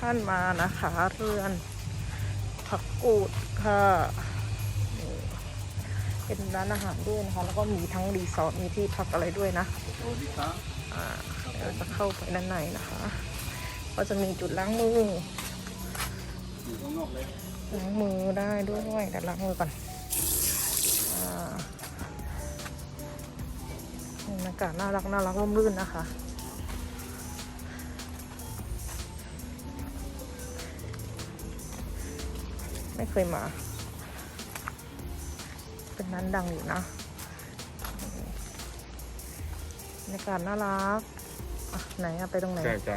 ท่านมานะคะ เรือนผักกูดค่ะเป็นร้านอาหารด้วยนะคะ แล้วก็มีทั้งรีสอร์ทมีที่พักอะไรด้วยนะเดี๋ยวเราจะเข้าไปด้านในนะคะ ก็จะมีจุดล้างมือล้างมือได้ด้วยแต่ล้างมือก่อนอาบรรยากาศน่ารักน่ารักร่มรื่นนะคะ ไม่เคยมา เป็นนั้นดังอยู่นะบรรยากาศน่ารักอะไหนอะไปตรงไหน ใช่ใช่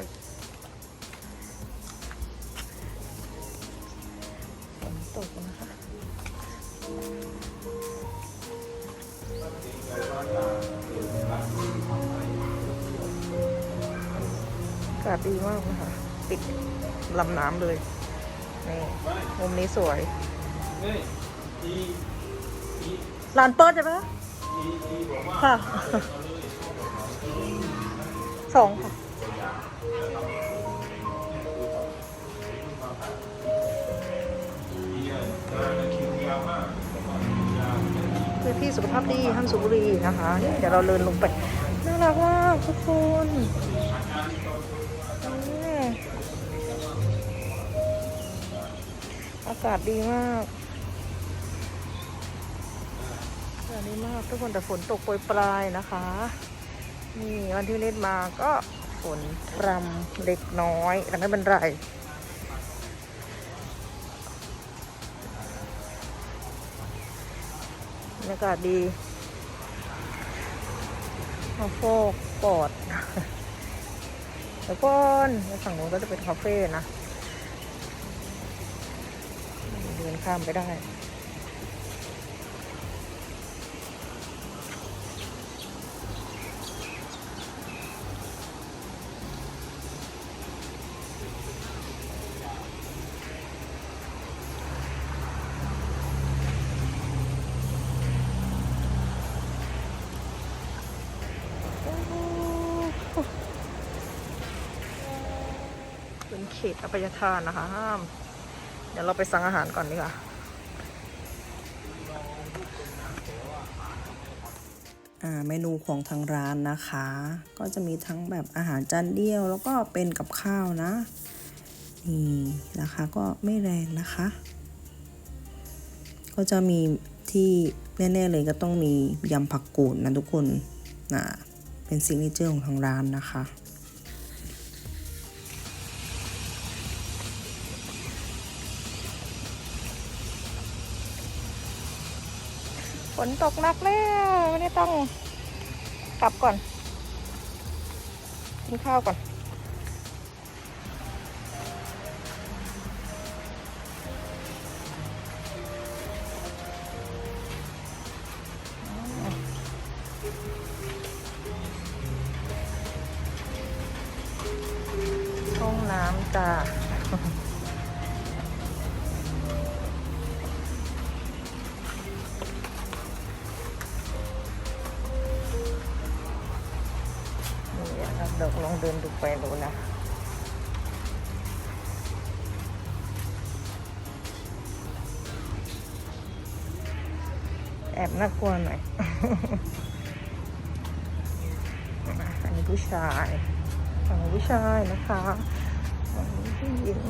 ฝนตกนะคะอากาศดีมากนะคะติดลำน้ำเลย นี่มุมนี้สวยนี่อีลานเปิดใช่ไหมคะค่ะสองค่ะคิวยาวมากคือที่สุขภาพดีห้ามสูบบุหรี่นะคะนี่เดี๋ยวเราเดินลงไป น่ารักมากทุกคนนี่ อากาศดีมากอากาศดีมากทุกคนแต่ฝนตกโปรยปลายนะคะ นี่วันที่เล่นมาก็ฝนพรำเล็กน้อยแต่ไม่เป็นไรบรรยากาศดีมาโฟกปอด แล้วก็ฝั่งนู้นก็จะเป็นคาเฟ่นะ เดินข้ามไปได้ เป็นเขตอภัยทานนะคะห้าม เดี๋ยวเราไปสั่งอาหารก่อนดีกว่าอ่าเมนูของทางร้านนะคะ ก็จะมีทั้งแบบอาหารจานเดียว แล้วก็เป็นกับข้าวนะ นี่ราคาก็ไม่แรงนะคะ ก็จะมีที่แน่ๆเลยก็ต้องมียำผักกูดนะทุกคนนะเป็นซิกเนเจอร์ของทางร้านนะคะ นตกหนักแล้วไม่ได้ต้องกลับก่อน กินข้าวก่อน ห้องน้ำจ้า ครับเดี๋ยวลองเดินดูไปดูนะแอบน่ากลัวหน่อย อันนี้ผู้ชายฝั่งผู้ชายนะคะฝั่งผู้หญิง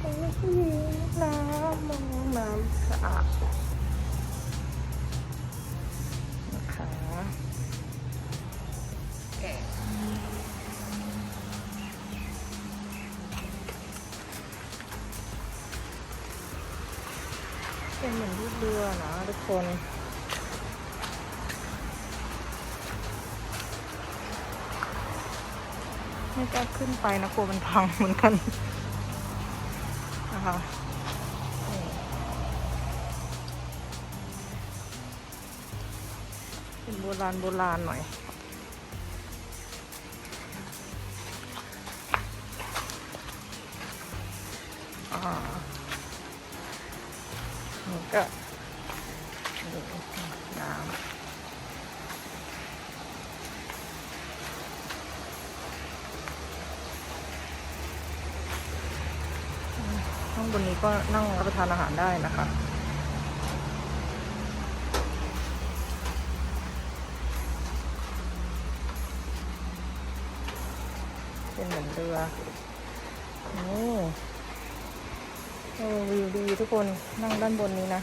ฝั่งผู้หญิงน้ำมองน้ำสะอาด เป็นเหมือนรูปเรือนะทุกคนไม่กล้าขึ้นไปนะกลัวมันพังเหมือนกันนะคะเป็นโบราณโบราณหน่อย นี่ก็น้ำห้องบนนี้ก็นั่งรับประทานอาหารได้นะคะเป็นเหมือนเรือโอ้ ออวิวดีทุกคนนั่งด้านบนนี้นะ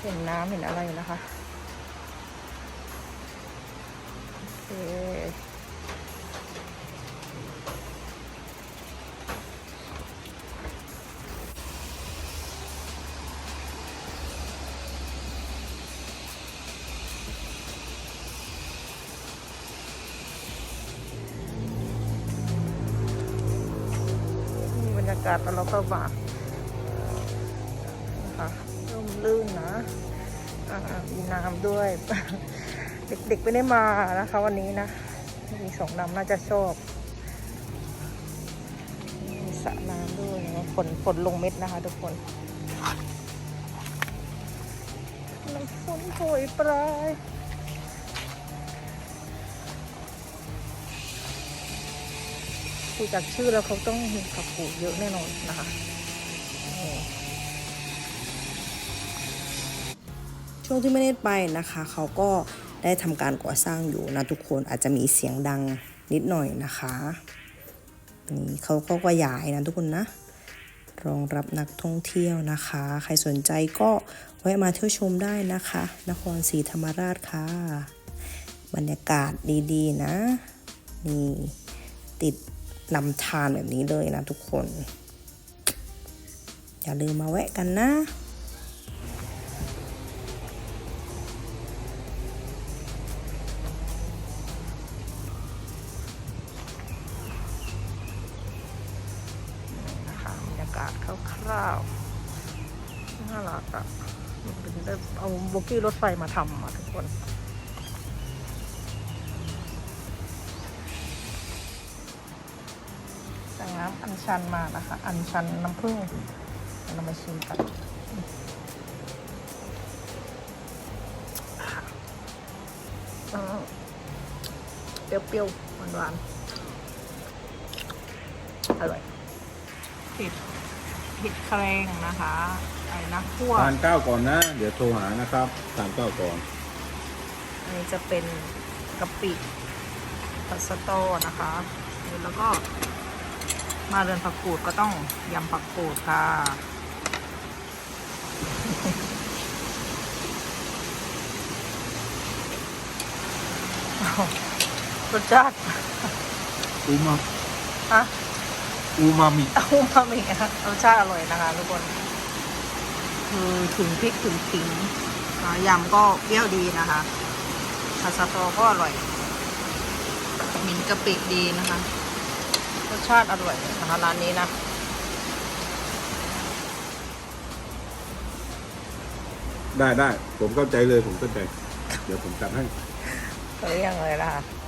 เห็นน้ำเห็นอะไรนะคะโอเคบรรยากาศตอนเราเข้ามา คะร่มรื่นนะมีน้ำด้วย เด็กๆไม่ได้มานะคะวันนี้นะ มีสองน้ำน่าจะชอบมีสระน้ำด้วยนะฝนฝนลงเม็ดนะคะทุกคนน้ำฝนโปรยปลายดูจากชื่อแล้วเขาต้องมีผักกูเยอะแน่นอนนะคะ ช่วงที่ไม่ได้ไปนะคะ เขาก็ได้ทำการก่อสร้างอยู่นะทุกคนอาจจะมีเสียงดังนิดหน่อยนะคะนี่เขาก็ก็ย้ายนะทุกคนนะรองรับนักท่องเที่ยวนะคะ ใครสนใจก็แวะมาเที่ยวชมได้นะคะ นครศรีธรรมราชค่ะ บรรยากาศดีๆนะนี่ติดลำธารแบบนี้เลยนะทุกคน อย่าลืมมาแวะกันนะ กี้รถไฟมาทำอะทุกคน สั่งน้ำอัญชันมานะคะ อัญชันน้ำผึ้งเรามาชิมกันเปรี้ยวๆหวานๆอร่อยผิดผิดแครงนะคะ ไอ้นะคั่วทานข้าวก่อนนะ เดี๋ยวโทรหานะครับทานข้าวก่อน อันนี้จะเป็นกะปิผัดสะโตอนะคะแล้วก็มาเรือนผักกูดก็ต้องยำผักกูดค่ะรสชาติอูมาอะอูมามิอูมามินะคะรสชาติอร่อยนะคะทุกคน คือถึงพริกถึงขิงอ่ายำก็เปรี้ยวดีนะคะผัดสะโตอก็อร่อยมีกะปิดีนะคะรสชาติอร่อยนะคะร้านนี้นะได้ได้ผมเข้าใจเลยผมเข้าใจ เดี๋ยวผมจัดให้เขาเรียกอะไรนะคะ